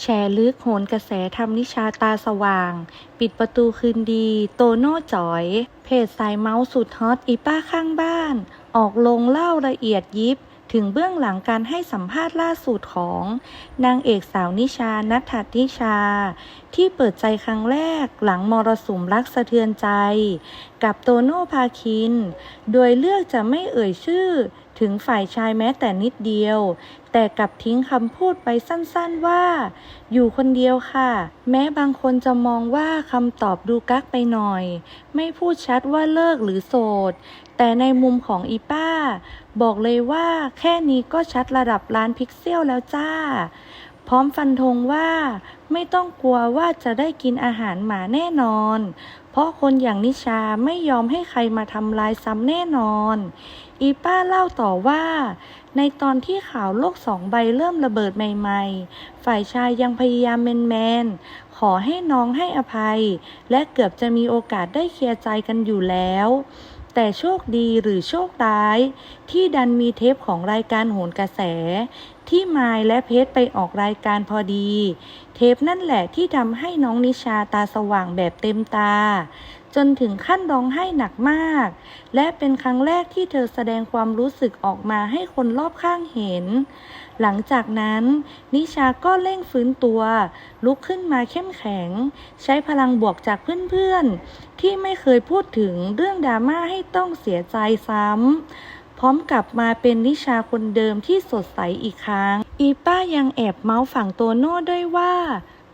แชร์ลึกโหนกระแสทำนิชาตาสว่าง ปิดประตูคืนดี โตโน่จอย เพจสายเมาส์สุดฮอตอีป้าข้างบ้าน ออกลงเล่าละเอียดยิบ ถึงเบื้องหลังการให้สัมภาษณ์ล่าสุดของ นางเอกสาวนิชานัทธนิชา ที่เปิดใจครั้งแรกหลังมรสุมรักสะเทือนใจ กับโตโน่พาคิน โดยเลือกจะไม่เอ่ยชื่อถึงฝ่ายชายแม้แต่นิดเดียวแต่กลับทิ้งคำพูดไปสั้นๆว่า อยู่คนเดียวค่ะ แม้บางคนจะมองว่าคำตอบดูกักไปหน่อย ไม่พูดชัดว่าเลิกหรือโสด แต่ในมุมของอีป้า บอกเลยว่าแค่นี้ก็ชัดระดับล้านพิกเซลแล้วจ้า พร้อมฟันธงว่า ไม่ต้องกลัวว่าจะได้กินอาหารหมาแน่นอน เพราะคนอย่างนิชาไม่ยอมให้ใครมาทำลายซ้ำแน่นอน อีป้าเล่าต่อว่า ในตอนที่ข่าวโลกสองใบเริ่มระเบิดใหม่ๆ ฝ่ายชายยังพยายามแมนๆ ขอให้น้องให้อภัย และเกือบจะมีโอกาสได้เคลียร์ใจกันอยู่แล้ว แต่โชคดีหรือโชคร้าย ที่ดันมีเทปของรายการโหนกระแส ที่มายและเพชรไปออกรายการพอดี เทปนั่นแหละที่ทำให้น้องนิชาตาสว่างแบบเต็มตา จนถึงขั้นร้องไห้หนักมาก และเป็นครั้งแรกที่เธอแสดงความรู้สึกออกมาให้คนรอบข้างเห็น หลังจากนั้น นิชาก็เร่งฟื้นตัว ลุกขึ้นมาเข้มแข็ง ใช้พลังบวกจากเพื่อนๆที่ไม่เคยพูดถึงเรื่องดราม่าให้ต้องเสียใจซ้ำ พร้อมกลับมาเป็นนิชาคนเดิมที่สดใสอีกครั้ง อีป้ายังแอบเมาส์ฝั่งโตโน่ด้วยว่า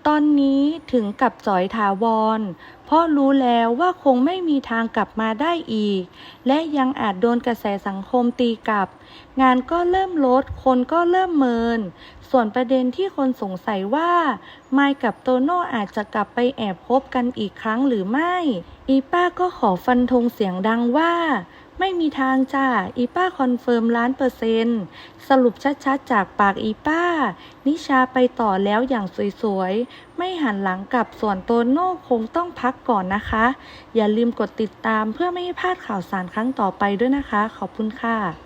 ตอนนี้ถึงกับจอยถาวร เพราะรู้แล้วว่าคงไม่มีทางกลับมาได้อีก และยังอาจโดนกระแสสังคมตีกลับ งานก็เริ่มลด คนก็เริ่มเมิน ส่วนประเด็นที่คนสงสัยว่า ไมค์กับโตโน่อาจจะกลับไปแอบคบกันอีกครั้งหรือไม่ อีป้าก็ขอฟันธงเสียงดังว่า ไม่มีทางจ้า อีป้าคอนเฟิร์มล้านเปอร์เซนต์สรุปชัดๆ จากปากอีป้า นิชาไปต่อแล้วอย่างสวยๆ ไม่หันหลังกลับส่วนโตโน่คงต้องพักก่อนนะคะ อย่าลืมกดติดตามเพื่อไม่ให้พลาดข่าวสารครั้งต่อไปด้วยนะคะ ขอบคุณค่ะ